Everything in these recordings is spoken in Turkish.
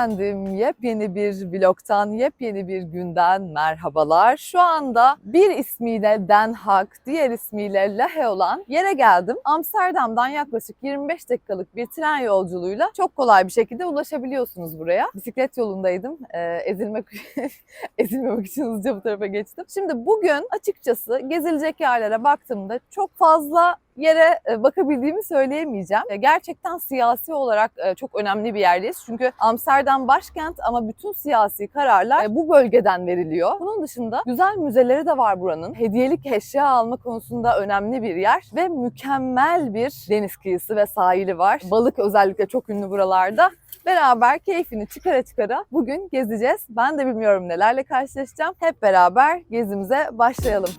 Efendim yepyeni bir vlogtan, yepyeni bir günden merhabalar. Şu anda bir ismiyle Den Haag, diğer ismiyle Lahe olan yere geldim. Amsterdam'dan yaklaşık 25 dakikalık bir tren yolculuğuyla çok kolay bir şekilde ulaşabiliyorsunuz buraya. Bisiklet yolundaydım. Ee, ezilmek ezilmemek için hızlıca bu tarafa geçtim. Şimdi bugün açıkçası gezilecek yerlere baktığımda çok fazla yere e, bakabildiğimi söyleyemeyeceğim. E, Gerçekten siyasi olarak e, çok önemli bir yerdeyiz. Çünkü Amsterdam başkent ama bütün siyasi kararlar bu bölgeden veriliyor. Bunun dışında güzel müzeleri de var buranın. Hediyelik eşya alma konusunda önemli bir yer ve mükemmel bir deniz kıyısı ve sahili var. Balık özellikle çok ünlü buralarda. Beraber keyfini çıkara çıkara bugün gezeceğiz. Ben de bilmiyorum nelerle karşılaşacağım. Hep beraber gezimize başlayalım.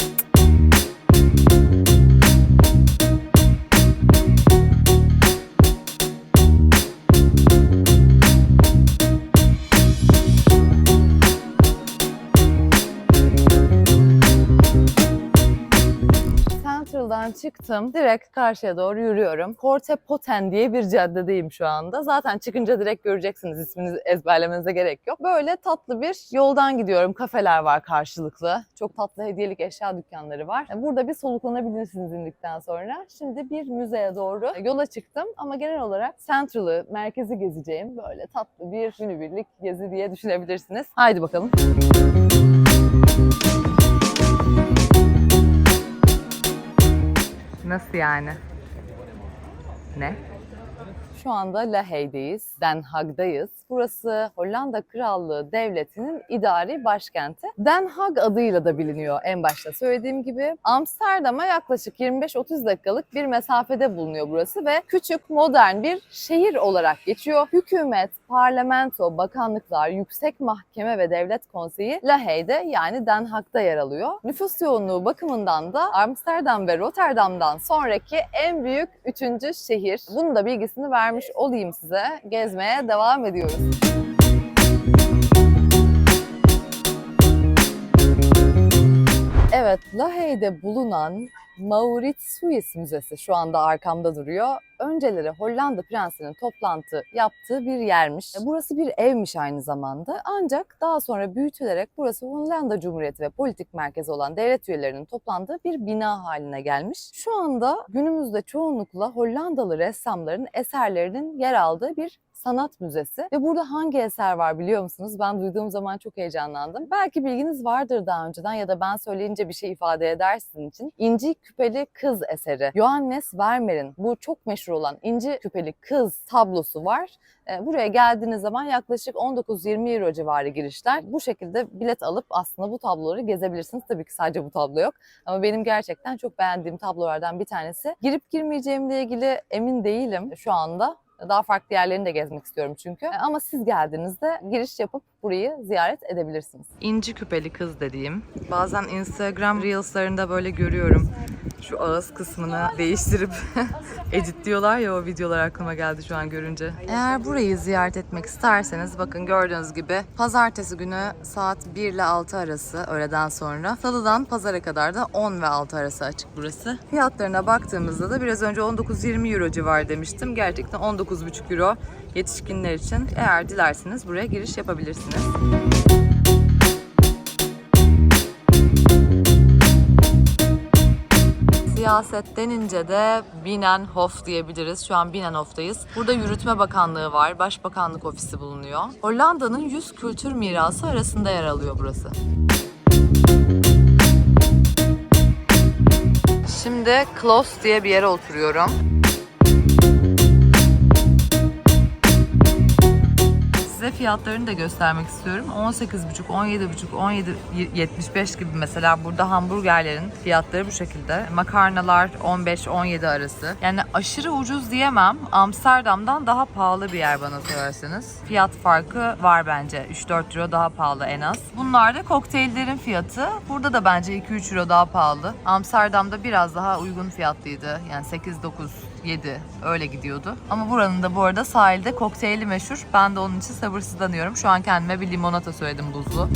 Çıktım. Direkt karşıya doğru yürüyorum. Korte Poten diye bir caddedeyim şu anda. Zaten çıkınca direkt göreceksiniz. ismini ezberlemenize gerek yok. Böyle tatlı bir yoldan gidiyorum. Kafeler var karşılıklı. Çok tatlı hediyelik eşya dükkanları var. Burada bir soluklanabilirsiniz indikten sonra. Şimdi bir müzeye doğru yola çıktım. Ama genel olarak Central'ı, merkezi gezeceğim. Böyle tatlı bir günübirlik gezi diye düşünebilirsiniz. Haydi bakalım. Nasıl? Ne? Şu anda Lahey'deyiz, Den Haag'dayız. Burası Hollanda Krallığı Devleti'nin idari başkenti. Den Haag adıyla da biliniyor en başta söylediğim gibi. Amsterdam'a yaklaşık 25-30 dakikalık bir mesafede bulunuyor burası ve küçük, modern bir şehir olarak geçiyor. Hükümet, parlamento, bakanlıklar, yüksek mahkeme ve devlet konseyi Lahey'de yani Den Haag'da yer alıyor. Nüfus yoğunluğu bakımından da Amsterdam ve Rotterdam'dan sonraki en büyük üçüncü şehir. Bunun da bilgisini vermiş olayım size. Gezmeye devam ediyoruz. Evet, Lahey'de bulunan Mauritshuis Müzesi şu anda arkamda duruyor. Önceleri Hollanda prensinin toplantı yaptığı bir yermiş. E, Burası bir evmiş aynı zamanda. Ancak daha sonra büyütülerek burası Hollanda Cumhuriyeti ve politik merkezi olan devlet üyelerinin toplandığı bir bina haline gelmiş. Şu anda günümüzde çoğunlukla Hollandalı ressamların eserlerinin yer aldığı bir sanat müzesi. Ve burada hangi eser var biliyor musunuz? Ben duyduğum zaman çok heyecanlandım. Belki bilginiz vardır daha önceden ya da ben söyleyince bir şey ifade eder için. İnci Küpeli Kız eseri. Johannes Vermeer'in bu çok meşhur olan İnci Küpeli Kız tablosu var. E, Buraya geldiğiniz zaman yaklaşık 19-20 euro civarı girişler. Bu şekilde bilet alıp aslında bu tabloları gezebilirsiniz. Tabii ki sadece bu tablo yok. Ama benim gerçekten çok beğendiğim tablolardan bir tanesi. Girip girmeyeceğimle ilgili emin değilim şu anda. Daha farklı yerlerini de gezmek istiyorum çünkü. Ama siz geldiğinizde giriş yapıp burayı ziyaret edebilirsiniz. İnci küpeli kız dediğim. Bazen Instagram Reels'larında böyle görüyorum. Şu ağız kısmını değiştirip editliyorlar ya o videolar aklıma geldi şu an görünce. Eğer burayı ziyaret etmek isterseniz bakın gördüğünüz gibi pazartesi günü saat 1 ile 6 arası öğleden sonra. Salıdan pazara kadar da 10 ve 6 arası açık burası. Fiyatlarına baktığımızda da biraz önce 19-20 euro civarı demiştim. Gerçekten 19,5 euro yetişkinler için. Eğer dilerseniz buraya giriş yapabilirsiniz. Siyaset denince de Binnenhof diyebiliriz. Şu an Binnenhof'tayız. Burada Yürütme Bakanlığı var. Başbakanlık ofisi bulunuyor. Hollanda'nın 100 kültür mirası arasında yer alıyor burası. Şimdi Klos diye bir yere oturuyorum. Fiyatlarını da göstermek istiyorum. 18,5, 17,5, 17, 75 gibi mesela burada hamburgerlerin fiyatları bu şekilde. Makarnalar 15-17 arası. Yani aşırı ucuz diyemem. Amsterdam'dan daha pahalı bir yer bana sorarsanız. Fiyat farkı var bence. 3-4 euro daha pahalı en az. Bunlar da kokteyllerin fiyatı. Burada da bence 2-3 euro daha pahalı. Amsterdam'da biraz daha uygun fiyatlıydı. Yani 8-9 7 öyle gidiyordu. Ama buranın da bu arada sahilde kokteyli meşhur. Ben de onun için sabırsızlanıyorum. Şu an kendime bir limonata söyledim buzlu.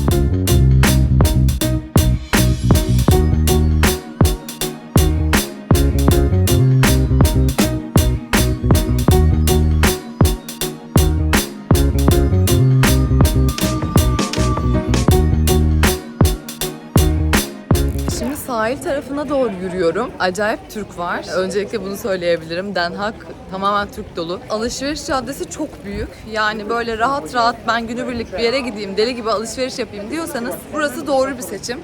Sahil tarafına doğru yürüyorum. Acayip Türk var. Öncelikle bunu söyleyebilirim. Den Haag tamamen Türk dolu. Alışveriş caddesi çok büyük. Yani böyle rahat rahat ben günübirlik bir yere gideyim, deli gibi alışveriş yapayım diyorsanız burası doğru bir seçim.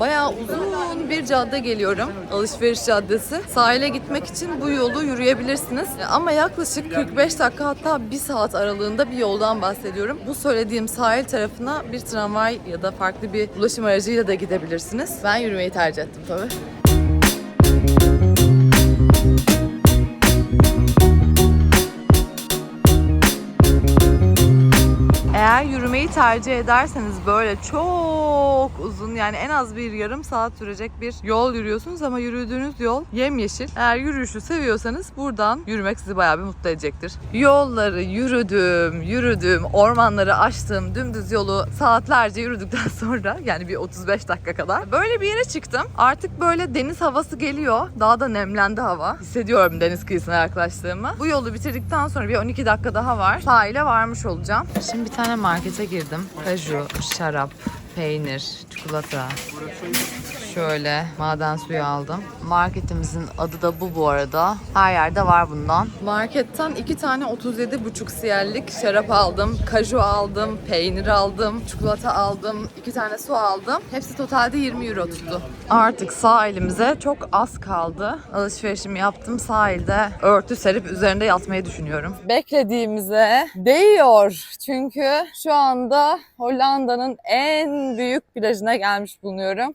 Bayağı uzun bir cadde geliyorum. Alışveriş caddesi. Sahile gitmek için bu yolu yürüyebilirsiniz. Ama yaklaşık 45 dakika hatta 1 saat aralığında bir yoldan bahsediyorum. Bu söylediğim sahil tarafına bir tramvay ya da farklı bir ulaşım aracıyla da gidebilirsiniz. Ben yürümeyi tercih ettim tabii. Tercih ederseniz böyle çok uzun yani en az bir yarım saat sürecek bir yol yürüyorsunuz ama yürüdüğünüz yol yemyeşil. Eğer yürüyüşü seviyorsanız buradan yürümek sizi bayağı bir mutlu edecektir. Yolları yürüdüm, yürüdüm, ormanları açtım, dümdüz yolu saatlerce yürüdükten sonra yani bir 35 dakika kadar böyle bir yere çıktım. Artık böyle deniz havası geliyor. Daha da nemlendi hava. Hissediyorum deniz kıyısına yaklaştığımı. Bu yolu bitirdikten sonra bir 12 dakika daha var. Sahile varmış olacağım. Şimdi bir tane markete girdim. Kaju, şarap, peynir, çikolata. Şöyle maden suyu aldım. Marketimizin adı da bu bu arada. Her yerde var bundan. Marketten iki tane 37,5 siyerlik şarap aldım. Kaju aldım, peynir aldım, çikolata aldım, iki tane su aldım. Hepsi totalde 20 euro tuttu. Artık sahilimize çok az kaldı. Alışverişimi yaptım. Sahilde örtü serip üzerinde yatmayı düşünüyorum. Beklediğimize değiyor. Çünkü şu anda Hollanda'nın en büyük plajına gelmiş bulunuyorum.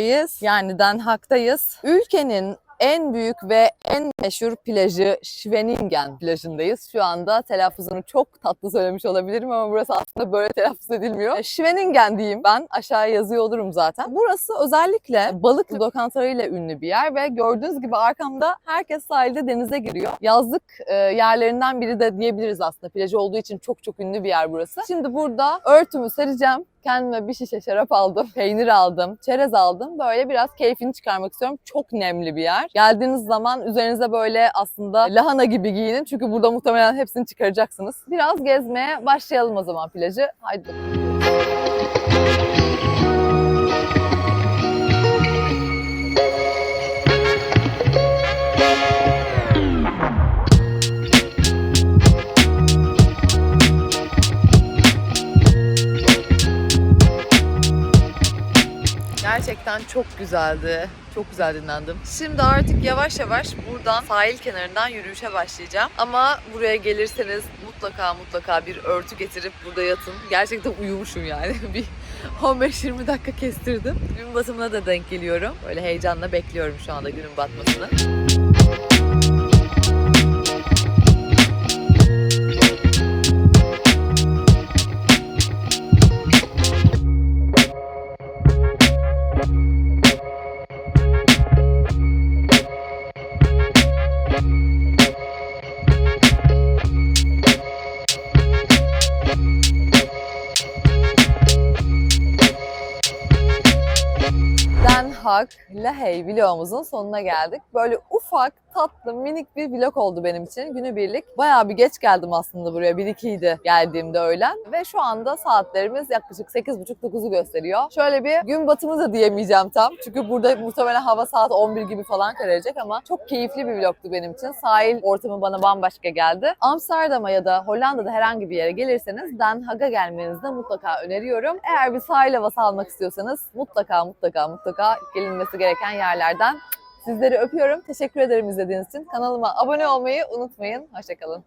Lahey'deyiz. Yani Den Haag'dayız. Ülkenin en büyük ve en meşhur plajı Schwenningen plajındayız. Şu anda telaffuzunu çok tatlı söylemiş olabilirim ama burası aslında böyle telaffuz edilmiyor. E, Schwenningen diyeyim ben. Aşağıya yazıyor olurum zaten. Burası özellikle balık lokantalarıyla ünlü bir yer ve gördüğünüz gibi arkamda herkes sahilde denize giriyor. Yazlık e, yerlerinden biri de diyebiliriz aslında. Plajı olduğu için çok çok ünlü bir yer burası. Şimdi burada örtümü sereceğim. Kendime bir şişe şarap aldım, peynir aldım, çerez aldım. Böyle biraz keyfini çıkarmak istiyorum. Çok nemli bir yer. Geldiğiniz zaman üzerinize böyle aslında lahana gibi giyinin. Çünkü burada muhtemelen hepsini çıkaracaksınız. Biraz gezmeye başlayalım o zaman plajı. Haydi bakalım. Gerçekten çok güzeldi. Çok güzel dinlendim. Şimdi artık yavaş yavaş buradan sahil kenarından yürüyüşe başlayacağım. Ama buraya gelirseniz mutlaka mutlaka bir örtü getirip burada yatın. Gerçekten uyumuşum yani. bir 15-20 dakika kestirdim. Gün batımına da denk geliyorum. Böyle heyecanla bekliyorum şu anda günün batmasını. Haag, Lahey vlogumuzun sonuna geldik. Böyle ufak, tatlı, minik bir vlog oldu benim için. Günübirlik. Bayağı bir geç geldim aslında buraya. 1-2'ydi geldiğimde öğlen. Ve şu anda saatlerimiz yaklaşık 8.30-9'u gösteriyor. Şöyle bir gün batımı da diyemeyeceğim tam. Çünkü burada muhtemelen hava saat 11 gibi falan kararacak ama çok keyifli bir vlogtu benim için. Sahil ortamı bana bambaşka geldi. Amsterdam'a ya da Hollanda'da herhangi bir yere gelirseniz Den Haag'a gelmenizi de mutlaka öneriyorum. Eğer bir sahil havası almak istiyorsanız mutlaka mutlaka mutlaka gelinmesi gereken yerlerden Sizleri öpüyorum. Teşekkür ederim izlediğiniz için. Kanalıma abone olmayı unutmayın. Hoşçakalın.